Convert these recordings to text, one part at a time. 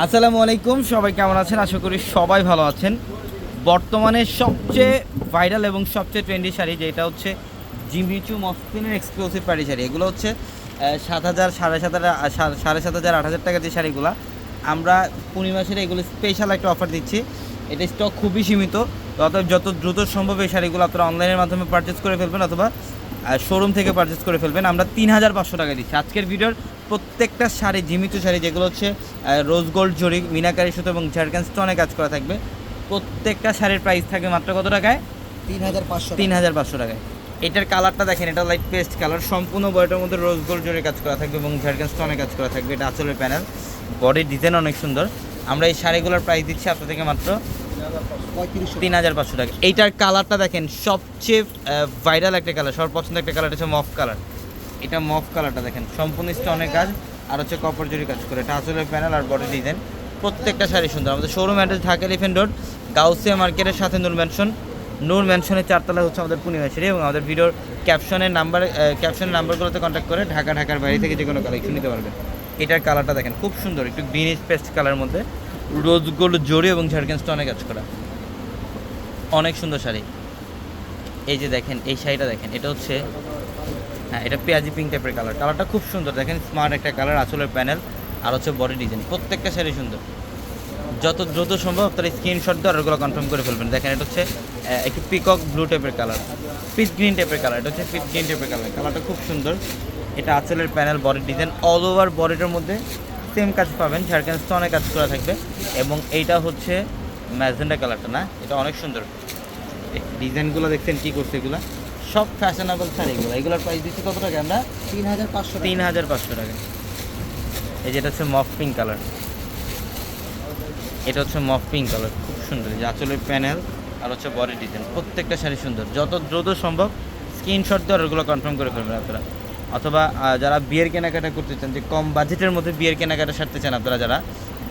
আসসালামু আলাইকুম, সবাই কেমন আছেন? আশা করি সবাই ভালো আছেন। বর্তমানে সবচেয়ে ভাইরাল এবং সবচেয়ে ট্রেন্ডি শাড়ি যেটা হচ্ছে জিমিচু মসলিনের এক্সক্লুসিভ পাড়ি শাড়ি। এগুলো হচ্ছে সাত হাজার, সাড়ে সাত হাজার সাড়ে সাত হাজার, আট হাজার টাকা যে শাড়িগুলো, আমরা পূর্ণিমাসের এগুলো স্পেশাল একটা অফার দিচ্ছি। এটা স্টক খুবই সীমিত। অতএব যত দ্রুত সম্ভব এই শাড়িগুলো আপনারা অনলাইনের মাধ্যমে পারচেস করে ফেলবেন অথবা শোরুম থেকে পারচেস করে ফেলবেন। আমরা তিন হাজার পাঁচশো টাকা দিচ্ছি। আজকের ভিডিওর প্রত্যেকটা শাড়ি জিমিচু শাড়ি যেগুলো হচ্ছে রোজ গোল্ড জরি মিনাকারি সুতো এবং ঝাড়খান স্টোনে কাজ করা থাকবে। প্রত্যেকটা শাড়ির প্রাইস থাকবে মাত্র কত টাকায়? তিন হাজার পাঁচশো তিন হাজার পাঁচশো টাকায়। এটার কালারটা দেখেন এটা লাইট পেস্ট কালার সম্পূর্ণ বডিটার মধ্যে রোজ গোল্ড জরি কাজ করা থাকবে এবং ঝাড়খান স্টোনে কাজ করা থাকবে। এটা আঁচলের প্যানেল বডির ডিজাইন অনেক সুন্দর। আমরা এই শাড়িগুলোর প্রাইস দিচ্ছি আপনার থেকে মাত্র তিন হাজার পাঁচশো টাকা। এইটার কালারটা দেখেন, সবচেয়ে ভাইরাল একটা কালার সবার পছন্দ একটা কালার হচ্ছে মফ কালার এটা মফ কালারটা দেখেন, সম্পূর্ণ স্টোনের কাজ, আর হচ্ছে কপার জরি কাজ করে। এটা আসলে প্যানেল আর বডি ডিজাইন প্রত্যেকটা শাড়ি সুন্দর। আমাদের showroom address Dhaka elephant road Gausia মার্কেটের সাথে নূর ম্যানশন নূর ম্যানশনের চারতলা হচ্ছে আমাদের পূর্ণিমা শাড়ি এবং আমাদের ভিডিওর ক্যাপশনের নাম্বার ক্যাপশনের নাম্বারগুলোতে কন্ট্যাক্ট করে ঢাকা, ঢাকার বাইরে থেকে যে কোনো কালেকশন নিতে পারবেন। এটার কালারটা দেখেন, খুব সুন্দর, একটু গ্রিনিশ পেস্ট কালার মধ্যে। রোজ গোল্ড জরি এবং ঝাড়খান স্টোনে কাজ করা। অনেক সুন্দর শাড়ি। এই যে দেখেন, এই শাড়িটা দেখেন, এটা হচ্ছে হ্যাঁ এটা পেঁয়াজি পিঙ্ক টাইপের কালার কালারটা খুব সুন্দর। দেখেন স্মার্ট একটা কালার আঁচলের প্যানেল আর হচ্ছে বডি ডিজাইন প্রত্যেকটা শাড়ি সুন্দর। যত দ্রুত সম্ভব আপনারা স্ক্রিনশট দিয়ে অর্ডারগুলো কনফার্ম করে ফেলবেন। দেখেন, এটা হচ্ছে একটু পিকক ব্লু টাইপের কালার পিচ গ্রিন টাইপের কালার এটা হচ্ছে পিচ গ্রিন টাইপের কালার কালারটা খুব সুন্দর। এটা আঁচলের panel body design all over বডিটার মধ্যে সেম কাজ পাবেন ঝাড়খান স্টোনে কাজ করা থাকবে। এবং এইটা হচ্ছে ম্যাজেন্ডা কালারটা না? এটা অনেক সুন্দর। ডিজাইনগুলো দেখছেন কী করছে এগুলো? সব ফ্যাশনেবল শাড়ি এগুলো। এগুলোর প্রাইস দিচ্ছি কত টাকা আমরা? তিন হাজার পাঁচশো তিন হাজার পাঁচশো টাকা। এই যেটা হচ্ছে মফ পিঙ্ক কালার এটা হচ্ছে মফ পিঙ্ক কালার খুব সুন্দর। যে আঁচলের প্যানেল আর হচ্ছে বডি ডিজাইন প্রত্যেকটা শাড়ি সুন্দর। যত দ্রুত সম্ভব স্ক্রিনশট দিয়ে অর্ডারগুলো কনফার্ম করে ফেলবেন আপনারা। অথবা যারা বিয়ের কেনাকাটা করতে চান, যে কম বাজেটের মধ্যে বিয়ের কেনাকাটা সারতে চান আপনারা যারা,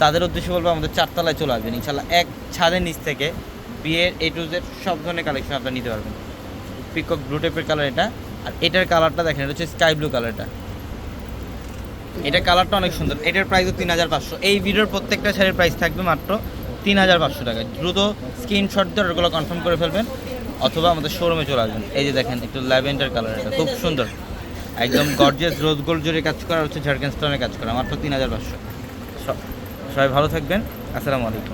তাদের উদ্দেশ্যে বলব আমাদের চারতলায় চলে আসবেন। ইনশাল্লাহ এক ছাদের নিচ থেকে বিয়ের এ টু জেড সব ধরনের কালেকশন আপনারা নিতে পারবেন। পিকক ব্লু টাইপের কালার এটা, আর এটার কালারটা দেখেন, এটা হচ্ছে স্কাই ব্লু কালারটা এটার কালারটা অনেক সুন্দর। এটার প্রাইসও তিন হাজার পাঁচশো। এই ভিডিওর প্রত্যেকটা শাড়ির প্রাইস থাকবে মাত্র তিন হাজার পাঁচশো টাকা দ্রুত স্ক্রিনশট দিয়ে ওগুলো কনফার্ম করে ফেলবেন, অথবা আমাদের শোরুমে চলে আসবেন। এই যে দেখেন, একটু ল্যাভেন্ডার কালার এটা, খুব সুন্দর। একদম গর্জিয়াস রোজ গোল্ড জুড়ে কাজ করা হচ্ছে ঝাড়খান স্টোনের কাজ করা, মাত্র তিন হাজার পাঁচশো। সবাই ভালো থাকবেন, আসসালামু আলাইকুম।